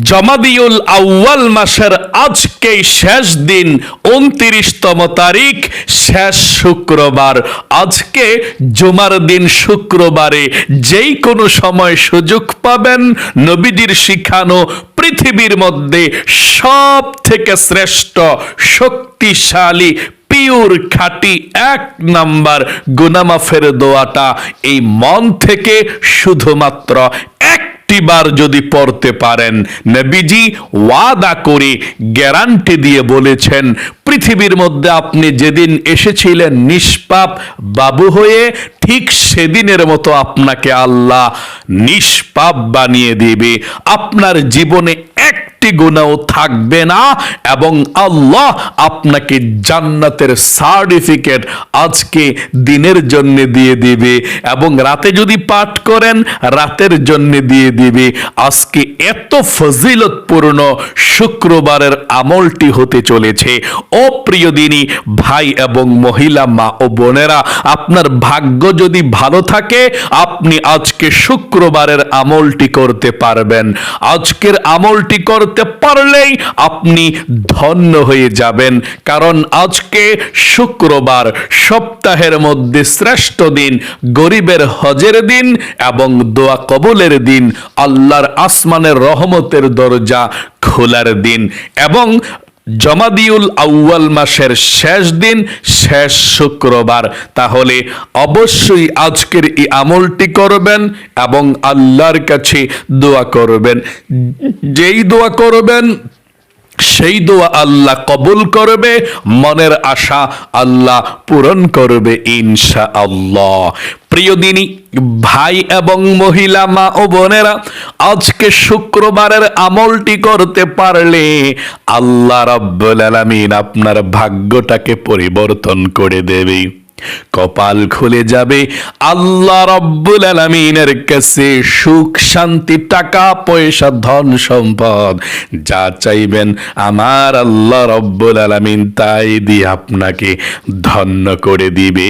জমাদিউল আউয়াল মাসের আজকে শেষ দিন, উনত্রিশতম তারিখ, শেষ শুক্রবার। আজকে জুমার দিন শুক্রবারে যেই কোনো সময় সুযোগ পাবেন, নবীজির শিখানো পৃথিবীর মধ্যে সব থেকে শ্রেষ্ঠ, শক্তিশালী, পিওর খাঁটি এক নাম্বার গুনামাফের দোয়াটা এই মন থেকে শুধুমাত্র একটি যদি পড়তে পারেন, নবীজি ওয়াদা করে গ্যারান্টি দিয়ে বলেছেন, পৃথিবীর মধ্যে আপনি যেদিন এসেছিলেন নিষ্পাপ বাবু হয়ে, ঠিক সেদিনের মতো আপনাকে আল্লাহ নিষ্পাপ বানিয়ে দেবে। আপনার জীবনে এক একটি গুণাও থাকবে না এবং আল্লাহ আপনাকে জান্নাতের সার্টিফিকেট আজকে দিনের জন্য দিয়ে দিবে এবং রাতে যদি পাঠ করেন, রাতের জন্য দিয়ে দিবে। আজকে এত ফজিলতপূর্ণ শুক্রবারের আমলটি হতে চলেছে। ও প্রিয় দিনী ভাই এবং মহিলা, মা ও বোনেরা, আপনার ভাগ্য যদি ভালো থাকে, আপনি আজকে শুক্রবারের আমলটি করতে পারবেন। আজকের আমলটি করতে পারলেই আপনি ধন্য হয়ে যাবেন। কারণ আজকে শুক্রবার, সপ্তাহের মধ্যে শ্রেষ্ঠ দিন, গরিবের হজের দিন এবং দোয়া কবুলের দিন, আল্লাহর আসমানের রহমতের দরজা খোলার দিন এবং জমাদিউল আউয়াল মাসের শেষ দিন, শেষ শুক্রবার। তাহলে অবশ্যই আজকের এই আমলটি করবেন এবং আল্লাহর কাছে দোয়া করবেন। যেই দোয়া করবেন, সেই দোয়া আল্লাহ কবুল করবে, মনের আশা আল্লাহ পূরণ করবে ইনশা আল্লাহ প্রিয় দিনী ভাই এবং মহিলা মা ও বোনেরা, আজকে শুক্রবারের আমলটি করতে পারলে আল্লাহ রাব্বুল আলামিন আপনার ভাগ্যটাকে পরিবর্তন করে দেবে। কপাল খুলে যাবে। আল্লাহ রব্বুল আলমিনের কাছে সুখ, শান্তি, টাকা, পয়সা, ধন, সম্পদ যা চাইবেন আমার আল্লাহ রব্বুল আলমিন তাই দিয়ে আপনাকে ধন্য করে দিবে।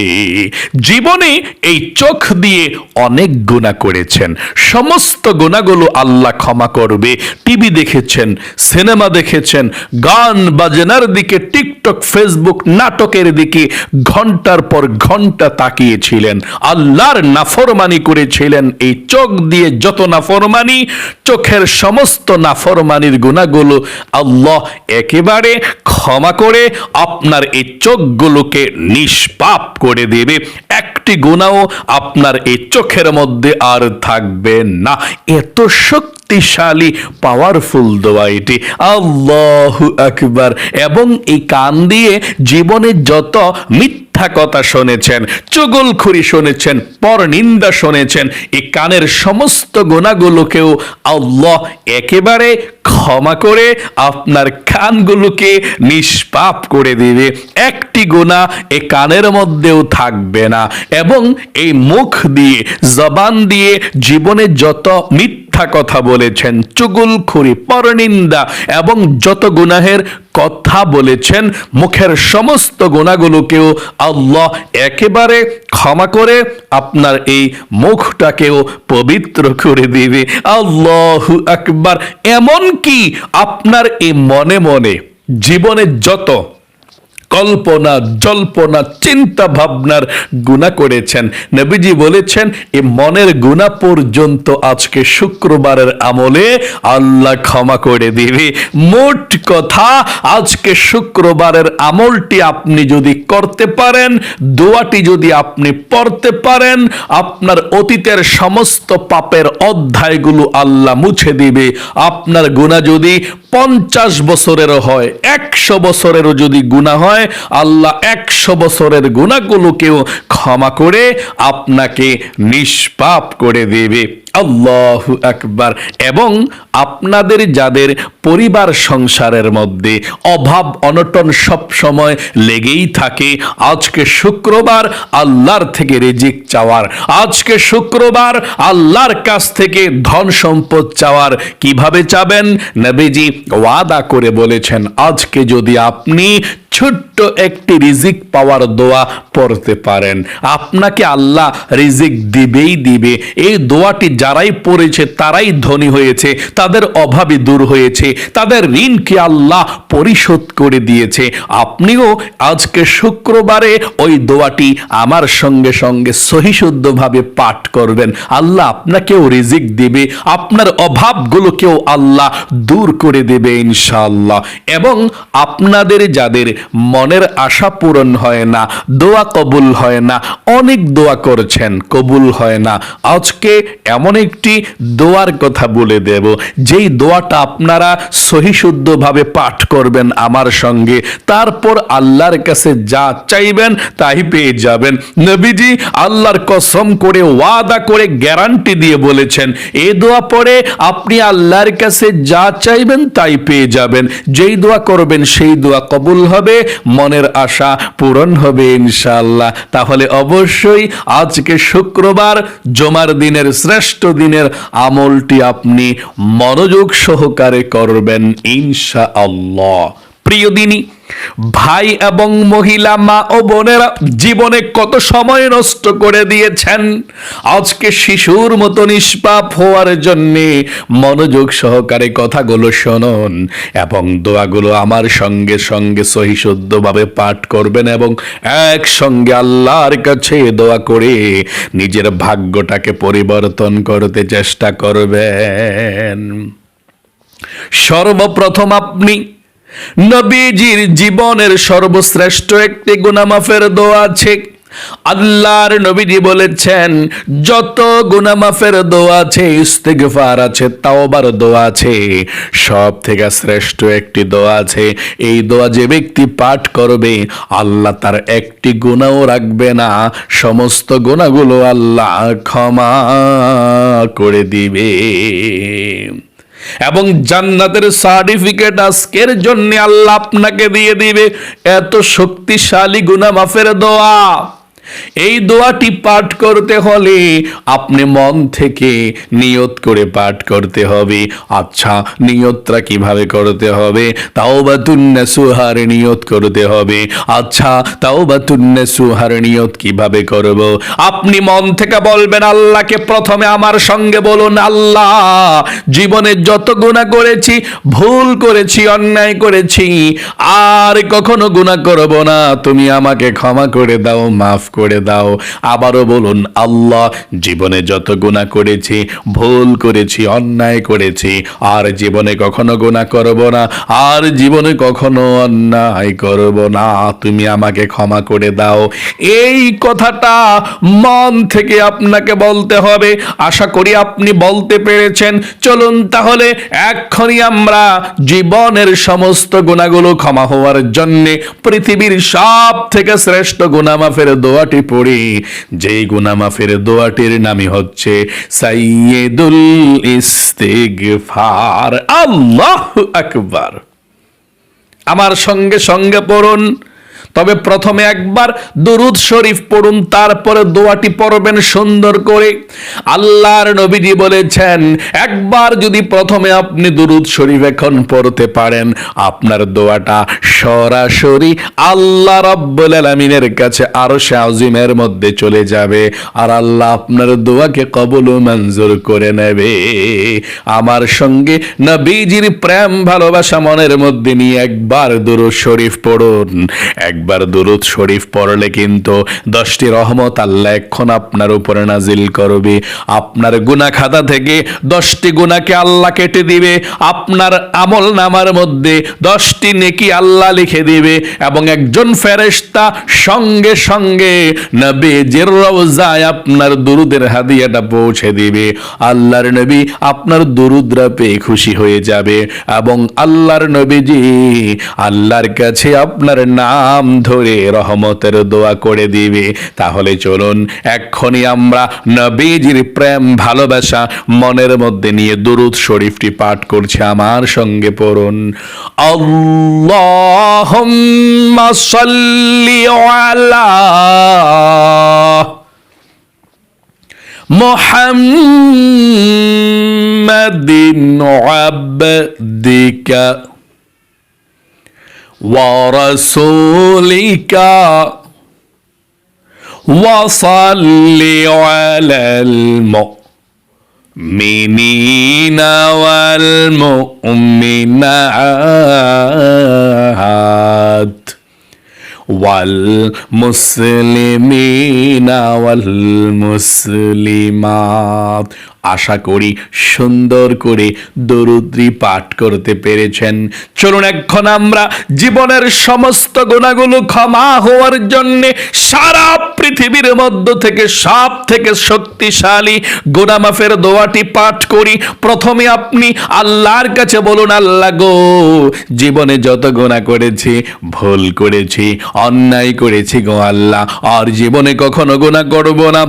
জীবনে এই চোখ দিয়ে অনেক গুণা করেছেন। সমস্ত গুণাগুলো আল্লাহ ক্ষমা করবে। টিভি দেখেছেন, সিনেমা দেখেছেন, গান বাজনার দিকে, টিকটক, ফেসবুক, নাটকের দিকে, ঘণ্টার পর ঘণ্টা তাকিয়েছিলেন। আল্লাহর নাফরমানি করেছিলেন। এই চোখ দিয়ে যত নাফরমানি, চোখের সমস্ত নাফরমানির গুণাগুলো আল্লাহ একেবারে ক্ষমা করে আপনার এই চোখগুলোকে নিষ্পাপ করে দেবে। একটি গুণাও আপনার এই চোখের মধ্যে আর থাকবে না। এত শক্তিশালী পাওয়ারফুল দোয়া এটি। আল্লাহ আকবার। এবং এই কান দিয়ে জীবনে যত মিথ্যা মিথ্যা কথা শুনেছেন চুগলখুরি শুনেছেন পর নিন্দা শুনেছেন এই কানের সমস্ত গুণাগুলোকেও আল্লাহ একেবারে ক্ষমা করে আপনার কানগুলোকে নিষ্পাপ করে দিবে। একটি গোনা এ কানের মধ্যেও থাকবে না এবং এই মুখ দিয়ে, জবান দিয়ে জীবনে যত মিথ্যা মিথ্যা কথা বলেছেন চুগুলখুরি পরনিন্দা এবং যত গুনাহের কথা বলেছেন, মুখের সমস্ত গোনাগুলোকেও আল্লাহ একেবারে ক্ষমা করে আপনার এই মুখটাকেও পবিত্র করে দিবে। আল্লাহ আকবার। এমন কি আপনার এই মনে মনে জীবনে যত কল্পনা, জল্পনা, চিন্তা ভাবনার গুণা করেছেন। নবীজি বলেছেন, এ মনের গুণা পর্যন্ত আজকে শুক্রবারের আমলে আল্লাহ ক্ষমা করে দিবে। মোট কথা, আজকে শুক্রবারের আমলটি আপনি যদি করতে পারেন, দোয়াটি যদি আপনি পড়তে পারেন, আপনার অতীতের সমস্ত পাপের অধ্যায়গুলো আল্লাহ মুছে দিবে। আপনার গুণা যদি পঞ্চাশ বছরেরও হয়, একশো বছরেরও যদি গুণা হয়, আল্লাহ একশো বছরের গুণাগুলোকেও ক্ষমা করে আপনাকে নিষ্পাপ করে দেবে। আল্লাহ আকবার। এবং আপনাদের যাদের পরিবার সংসারের মধ্যে অভাব অনটন সব সময় লেগেই থাকে, আজকে শুক্রবার আল্লাহর থেকে রেজিক চাওয়ার, আজকে শুক্রবার আল্লাহর কাছ থেকে ধন সম্পদ চাওয়ার কীভাবে চাবেন? নবীজি ওয়াদা করে বলেছেন, আজকে যদি আপনি ছোট্ট একটি রিজিক পাওয়ার দোয়া পড়তে পারেন। আপনাকে আল্লাহ রিজিক দিবেই দিবে। এই দোয়াটি যারাই পড়েছে, তারাই ধনী হয়েছে, তাদের অভাবই দূর হয়েছে, তাদের ঋণকে আল্লাহ পরিশোধ করে দিয়েছে। আপনিও আজকে শুক্রবারে ওই দোয়াটি আমার সঙ্গে সঙ্গে সহিশুদ্ধভাবে পাঠ করবেন। আল্লাহ আপনাকেও রিজিক দিবে, আপনার অভাবগুলোকেও আল্লাহ দূর করে দেবে ইনশাআল্লাহ। এবং আপনাদের যাদের মনের আশা পূরণ হয় না, দোয়া কবুল হয় না, অনেক দোয়া করছেন, কবুল হয় না। আজকে এমন একটি দোয়ার কথা বলে দেব, যেই দোয়াটা আপনারা সহিশুদ্ধভাবে পাঠ করবেন আমার সঙ্গে, তারপর আল্লাহর কাছে যা চাইবেন তাই পেয়ে যাবেন। নবীজি আল্লাহর কসম করে ওয়াদা করে গ্যারান্টি দিয়ে বলেছেন, এ দোয়া পরে আপনি আল্লাহর কাছে যা চাইবেন তাই পেয়ে যাবেন, যেই দোয়া করবেন সেই দোয়া কবুল হবে মনের আশা পূরণ হবে ইনশাল্লাহ তাহলে অবশ্যই আজকে শুক্রবার, জমার দিনের শ্রেষ্ঠ দিনের আমলটি আপনি মনোযোগ সহকারে করবেন ইনশাআল্লাহ। প্রিয় দিনী ভাই এবং মহিলা, মা ও বোনেরা জীবনে কত সময় নষ্ট করে দিয়েছেন? আজকে শিশুর মতো নিষ্পাপ হওয়ার জন্যে মনোযোগ সহকারে কথাগুলো শুনুন এবং দোয়াগুলো আমার সঙ্গে সঙ্গে সহিশুদ্ধভাবে পাঠ করবেন এবং একসঙ্গে আল্লাহর কাছে দোয়া করে নিজের ভাগ্যটাকে পরিবর্তন করতে চেষ্টা করবেন। সর্বপ্রথম আপনি নবীজির জীবনের সর্বশ্রেষ্ঠ একটি গুনামাফের দোয়া আছে। আল্লাহর নবীজি বলেছেন, যত গুনামাফের দোয়া আছে, ইস্তেগফার আছে, তাওবার দোয়া আছে সব থেকে শ্রেষ্ঠ একটি দোয়া আছে। এই দোয়া যে ব্যক্তি পাঠ করবে, আল্লাহ তার একটি গুণাও রাখবে না। সমস্ত গুণাগুলো আল্লাহ ক্ষমা করে দিবে। এবং জান্নাতের সার্টিফিকেট আজকের জন্য আল্লাহ আপনাকে দিয়ে দিবে। এত শক্তিশালী গুনা মাফের দোয়া। এই দোয়াটি পাঠ করতে হলে আপনি মন থেকে নিয়ত করে পাঠ করতে হবে। আচ্ছা নিয়তটা কীভাবে করতে হবে? তাও বা তুন্নে সুহার নিয়ত করতে হবে। আচ্ছা তাও বা তুন্নে সুহার নিয়ত কীভাবে করব? আপনি মন থেকে বলবেন, আল্লাহকে প্রথমে আমার সঙ্গে বলুন, আল্লাহ, জীবনে যত গুণা করেছি, ভুল করেছি, অন্যায় করেছি, আর কখনো গুণা করব না। তুমি আমাকে ক্ষমা করে দাও, মাফ করে দাও। আবারও বলুন, আল্লাহ, জীবনে যত গুণা করেছি, ভুল করেছি, অন্যায় করেছি, আর জীবনে কখনো গুণা করব না, আর জীবনে কখনো অন্যায় করব না। তুমি আমাকে ক্ষমা করে দাও। এই কথাটা মন থেকে আপনাকে বলতে হবে। আশা করি আপনি বলতে পেরেছেন। চলুন তাহলে এক্ষুনি আমরা জীবনের সমস্ত গুণাগুলো ক্ষমা হওয়ার জন্যে পৃথিবীর সব থেকে শ্রেষ্ঠ গুণামাফের দোয়াটি পড়ি যেই গুনামাফের দোয়াটির নামই হচ্ছে সাইয়েদুল ইস্তেগফার। আল্লাহ আকবার। আমার সঙ্গে সঙ্গে পড়ুন। তবে প্রথমে একবার দুরুদ শরীফ পড়ুন, তারপরে দোয়াটি পড়বেন সুন্দর করে। আল্লাহর নবীজি বলেছেন, একবার যদি প্রথমে আপনি দুরুদ শরীফ এখন পড়তে পারেন, আপনার দোয়াটা সরাসরি আল্লাহ রব্বুল আলামিনের কাছে আরও আজিমের মধ্যে চলে যাবে আর আল্লাহ আপনার দোয়াকে কবুল ও মঞ্জুর করে নেবে। আমার সঙ্গে নবীজির প্রেম ভালোবাসা মনের মধ্যে নিয়ে একবার দুরুদ শরীফ পড়ুন একবার দুরুদ শরীফ পড়লে কিন্তু দশটি রহমত আল্লাহ এখন আপনার উপরে নাজিল করবে। আপনার গুনা খাতা থেকে দশটি গুনাকে আল্লাহ কেটে দিবে। আপনার আমল নামার মধ্যে দশটি নেকি আল্লাহ লিখে দিবে এবং একজন ফেরেশতা সঙ্গে সঙ্গে নবীজির রওজায় আপনার দুরুদের হাদিয়াটা পৌঁছে দিবে। আল্লাহর নবী আপনার দুরুদরা পেয়ে খুশি হয়ে যাবে এবং আল্লাহর নবীজি আল্লাহর কাছে আপনার নাম ধরে রহমতের দোয়া করে দিবে তাহলে চলুন এক্ষুনি আমরা নবীজির প্রেম ভালোবাসা মনের মধ্যে নিয়ে দুরুদ শরীফটি পাঠ করছি আমার সঙ্গে পড়ুন আল্লাহুম্মা সাল্লি আলা محمد عبدك ورسولك وصل على المؤمنين والمؤمنات والمسلمين والمسلمات আশা করি সুন্দর করে দরুদ্রি পাঠ করতে পেরেছেন। চলুন এখন আমরা জীবনের সমস্ত গুণাগুলো ক্ষমা হওয়ার জন্যে সারা পৃথিবীর মধ্য থেকে সব থেকে শক্তিশালী গুণামাফের দোয়াটি পাঠ করি। প্রথমে আপনি আল্লাহর কাছে বলুন, আল্লাহ গো, জীবনে যত গুণা করেছি, ভুল করেছি, অন্যায় করেছি গো আল্লাহ, আর জীবনে কখনো গুণা করব না,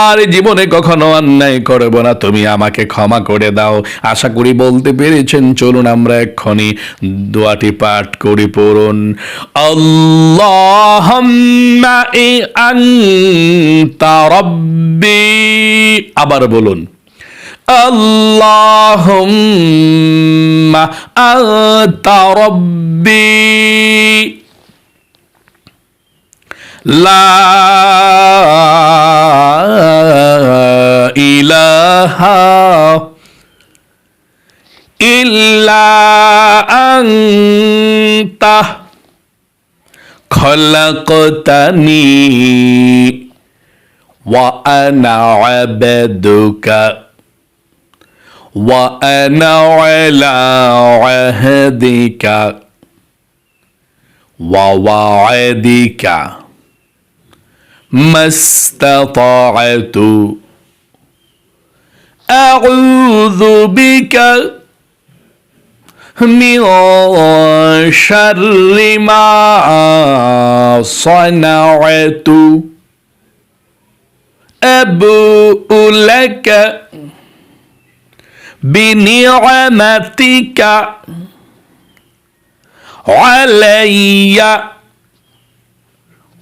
আর জীবনে কখনো অন্যায় করব না। তুমি আমাকে ক্ষমা করে দাও। আশা করি বলতে পেরেছেন। চলুন আমরা এক্ষুনি দোয়াটি পাঠ করি, পড়ুন। রাব্বি। আবার বলুন। আনতা রাব্বি। لا إله إلا أنت. خلقتني وأنا عبدك وأنا على عهدك ووعدك. ما استطعت. أعوذ بك من شر ما صنعت. أبوء لك بنعمتك عليّ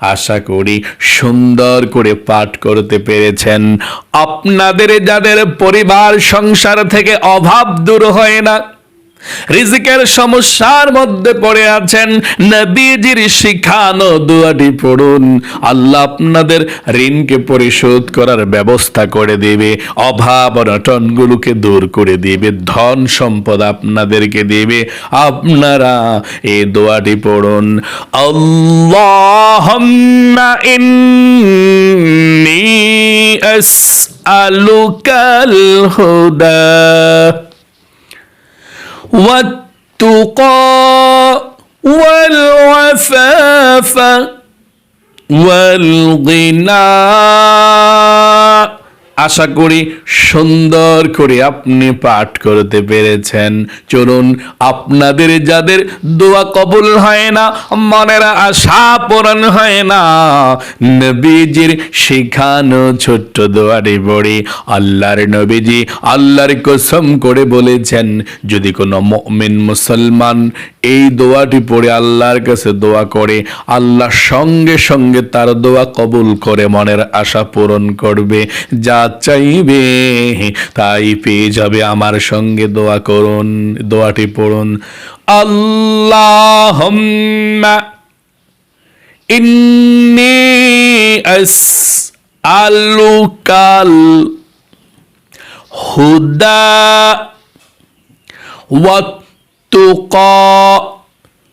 আশা করি সুন্দর করে পাঠ করতে পেরেছেন। আপনাদের যাদের পরিবার, সংসার থেকে অভাব দূর হয় না রিজিকের সমস্যার মধ্যে পড়ে আছেন নবীজির শিখানো দুয়াটি পড়ুন। আল্লাহ আপনাদের ঋণকে পরিশোধ করার ব্যবস্থা করে দেবে, অভাব অনটনগুলোকে দূর করে দেবে, ধন সম্পদ আপনাদেরকে দেবে। আপনারা এই দোয়াটি পড়ুন। আল্লাহুম্মা ইন্নী আসআলুকাল হুদা। والتقى والعفاف والغنى আশা করি সুন্দর করে আপনি পাঠ করতে পেরেছেন। চলুন, আপনাদের যাদের দোয়া কবুল হয় না, মনের আশা পূরণ হয় না, নবীজির শিখানো ছোট্ট দোয়ারে পড়ে। আল্লাহর নবীজি আল্লাহর কসম করে বলেছেন, যদি কোনো মুমিন মুসলমান এই দোয়াটি পড়ে আল্লাহর কাছে দোয়া করে, আল্লাহ সঙ্গে সঙ্গে তার দোয়া কবুল করে মনের আশা পূরণ করবে। যা চাইবে। তাই পেয়ে যাবে আমার সঙ্গে দোয়া করুন, দোয়াটি পড়ুন। আল্লাহ ইন্নি আলুকাল হুদা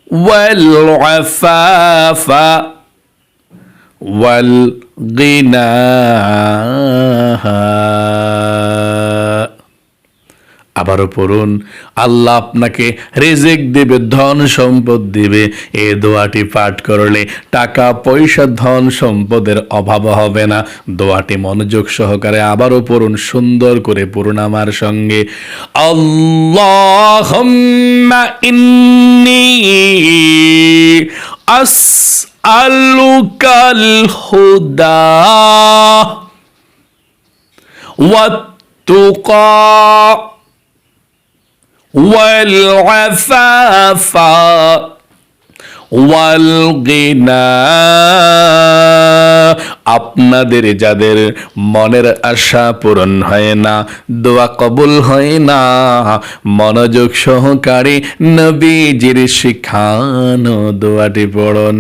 ওয়াল আফাফা والغنى আবারও পড়ুন আল্লাহ আপনাকে রেজেক দেবে ধন সম্পদ দিবে এ দোয়াটি পাঠ করলে টাকা পয়সা ধন সম্পদের অভাব হবে না দোয়াটি মনোযোগ সহকারে আবারও পড়ুন সুন্দর করে পড়ুন আমার সঙ্গে আল্লাহ ইন্নি আস نسألك الهدى والتقى والعفاف والغنى. আপনাদের যাদের মনের আশা পূরণ হয় না, দোয়া কবুল হয় না, মনোযোগ সহকারে নবীজির শিখানো দোয়াটি পড়ুন।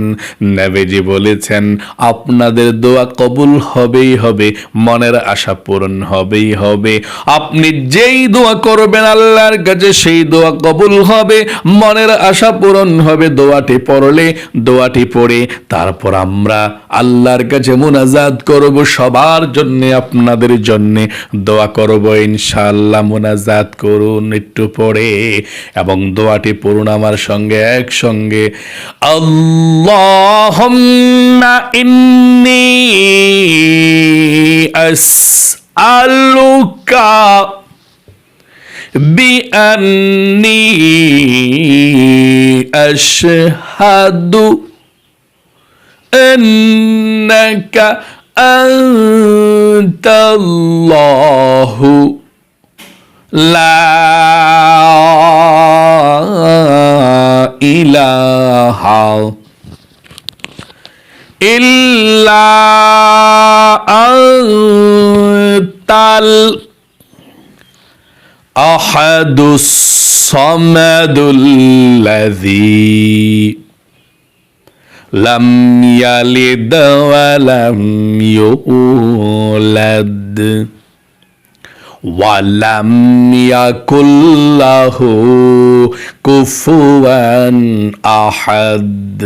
নবীজি বলেছেন, আপনাদের দোয়া কবুল হবেই হবে, মনের আশা পূরণ হবেই হবে। আপনি যেই দোয়া করবেন আল্লাহর কাছে, সেই দোয়া কবুল হবে, মনের আশা পূরণ হবে। দোয়াটি পড়লে, দোয়াটি পড়ে তারপর আমরা আল্লাহর কাছে মোনাজাত করব সবার জন্য আপনাদের জন্য দোয়া করব ইনশাআল্লাহ মোনাজাত করুন একটু পরে এবং দোয়াটি পড়ুন আমার সঙ্গে একসঙ্গে আল্লাহুম্মা ইন্নী আসআলুকা بأني أشهد إنك أنت الله. لا إله إلا أنت الأحد الصمد الذي লাম ইয়ালিদ ওয়ালাম ইউলাদ ওয়ালাম ইয়াকুল্লাহু কুফুয়ান আহাদ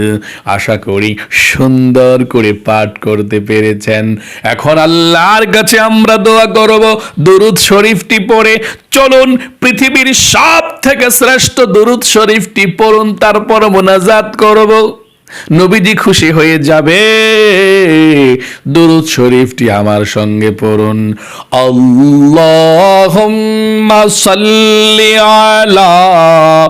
আশা করি সুন্দর করে পাঠ করতে পেরেছেন। এখন আল্লাহর কাছে আমরা দোয়া করব। দুরুদ শরীফটি পড়ে চলুন পৃথিবীর সব থেকে শ্রেষ্ঠ দুরুদ শরীফটি পড়ুন, তারপর মোনাজাত করব। নবীজি খুশি হয়ে যাবে। দুরুদ শরীফটি আমার সঙ্গে পড়ুন। আল্লাহুম্মা সাল্লি আলা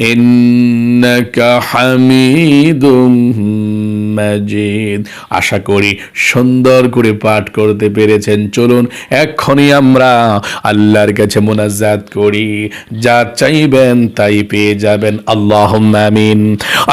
إنك حميد মাজিদ আশা করি সুন্দর করে পাঠ করতে পেরেছেন চলুন এক্ষুনি আমরা আল্লাহর কাছে মোনাজাত করি যা চাইবেন তাই পেয়ে যাবেন আল্লাহ আমিন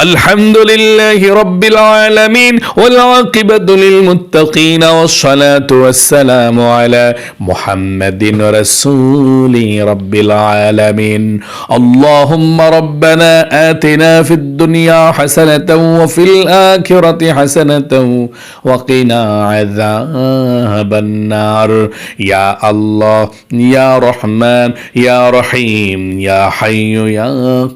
আলহামদুলিল্লাহ রব্বিল আলামিন ওয়াল আকিবাতু লিল মুত্তাকিন والصلاة والسلام على محمد رسول رب العالمين اللهم ربنا آتنا في الدنيا حسنة وفي الآخرة حسنة وقنا عذاب النار يا الله يا رحمن يا رحيم يا حي يا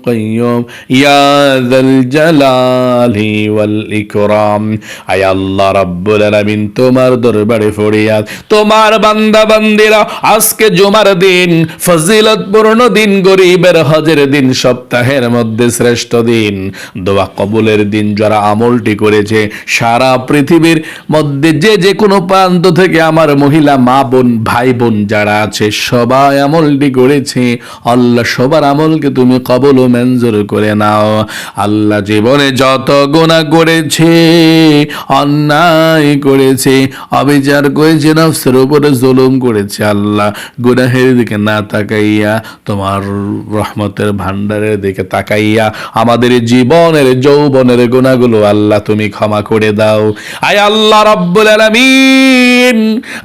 قيوم يا ذا الجلال والإكرام আয় আল্লাহ রব্বুল আলামিন তোমার দরবারে ফরিয়াদ তোমার বান্দা বান্দিরা আজকে জুমার দিন ফজিলতপূর্ণ দিন গরিবের হজের দিন সপ্তাহের মধ্যে শ্রেষ্ঠ দিন দোয়া কবুলের দিন যারা আমলটি করেছে সারা পৃথিবীর মধ্যে যে যে কোনো প্রান্ত থেকে আমার মহিলা মা বোন, ভাই বোন যারা আছে, সবাই আমলটি করেছে। আল্লাহ সবার আমলকে তুমি কবল ও মঞ্জুর করে নাও। আল্লাহ জীবনে যত গুণা করেছে, অন্যায় করেছে, অবিচার করেছে, নফসের উপরে জুলুম করেছে, আল্লাহ গুনাহের দিকে না তাকাইয়া, তোমার রহমতের ভান্ডারের দিকে তাকাইয়া, আমাদের জীবনের, যৌবনের গুণাগুলো আল্লাহ তুমি ক্ষমা করে দাও। আয় আল্লাহ রব্বুল আলমী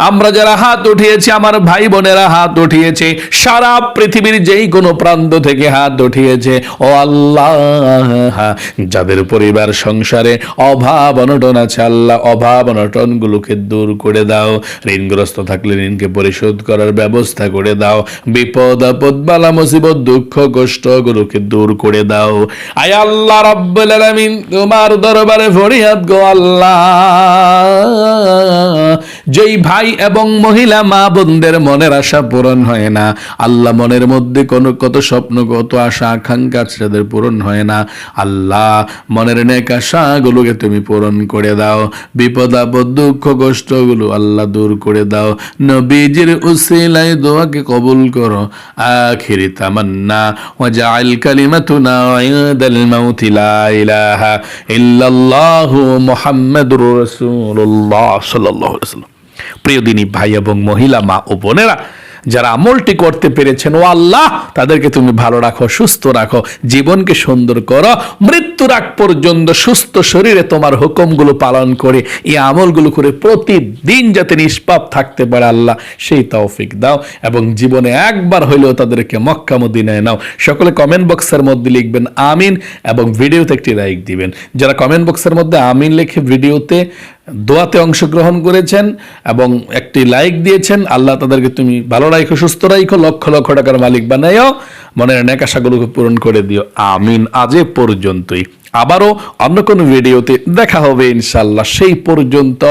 আমরা যারা হাত উঠিয়েছি, আমার ভাই বোনেরা হাত উঠিয়েছে। সারা পৃথিবীর যেই কোনো প্রান্ত থেকে হাত উঠিয়েছে। ও আল্লাহ, যাদের পরিবার সংসারে অভাব অনটন আছে, আল্লাহ অভাব দূর করে দাও। ঋণগ্রস্ত থাকলে ঋণকে পরিশোধ করার ব্যবস্থা করে দাও। বিপদ, আপদ, বালা, মুসিবত, দুঃখ কষ্ট গুলোকে দূর করে দাও। আয় আল্লাহ রাব্বুল আলামিন, তোমার দরবারে ফরিয়াদ গো আল্লাহ। যেই ভাই এবং মহিলা মা বোনদের মনের আশা পূরণ হয় না, আল্লাহ মনের মধ্যে কোনো কত স্বপ্ন, কত আশা, আকাঙ্ক্ষা আছে পূরণ হয় না। আল্লাহ মনের নেক আশাগুলোকে তুমি পূরণ করে দাও, বিপদ, আপদ, দুঃখ, কষ্টগুলো আল্লাহ দূর করে দাও। নবীজির উসিলাই দোয়াকে কবুল করো। আখিরি তামান্না, ওয়াজআল কালিমাতুনা ইনদাল মাউতি লা ইলাহা ইল্লাল্লাহু মুহাম্মাদুর রাসূলুল্লাহ সাল্লাল্লাহু আলাইহি ওয়াসাল্লাম। প্রিয় দিনী ভাই এবং মহিলা, মা ও বোনেরা, যারা আমলটি করতে পেরেছেন, ও আল্লাহ, তাদেরকে তুমি ভালো রাখো, সুস্থ রাখো, জীবনকে সুন্দর করো, মৃত্যুর আগ পর্যন্ত সুস্থ শরীরে তোমার হুকুমগুলো পালন করে, এই আমলগুলো করে প্রতিদিন যাতে নিষ্পাপ থাকতে পারে আল্লাহ, সেই তৌফিক দাও এবং জীবনে একবার হইলেও তাদেরকে মক্কা মদিনায় নাও। সকলে কমেন্ট বক্সের মধ্যে লিখবেন, আমিন, এবং ভিডিওতে একটি লাইক দিবেন। যারা কমেন্ট বক্সের মধ্যে আমিন লিখে ভিডিওতে দোয়াতে অংশগ্রহণ করেছেন এবং একটি লাইক দিয়েছেন, আল্লাহ তাদেরকে তুমি ভালো রাখো সুস্থ রাখো লক্ষ লক্ষ টাকার মালিক বানাইও, মনের নেকাশাগুলোকে পূরণ করে দিও। আমিন, আজে পর্যন্তই। আবারও অন্য কোনো ভিডিওতে দেখা হবে ইনশাল্লাহ সেই পর্যন্ত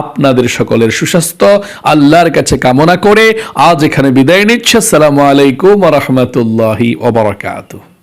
আপনাদের সকলের সুস্বাস্থ্য, আল্লাহর কাছে কামনা করে আজ এখানে বিদায় নিচ্ছে। আসসালামু আলাইকুম রহমতুল্লাহি ওবরাকাতুহ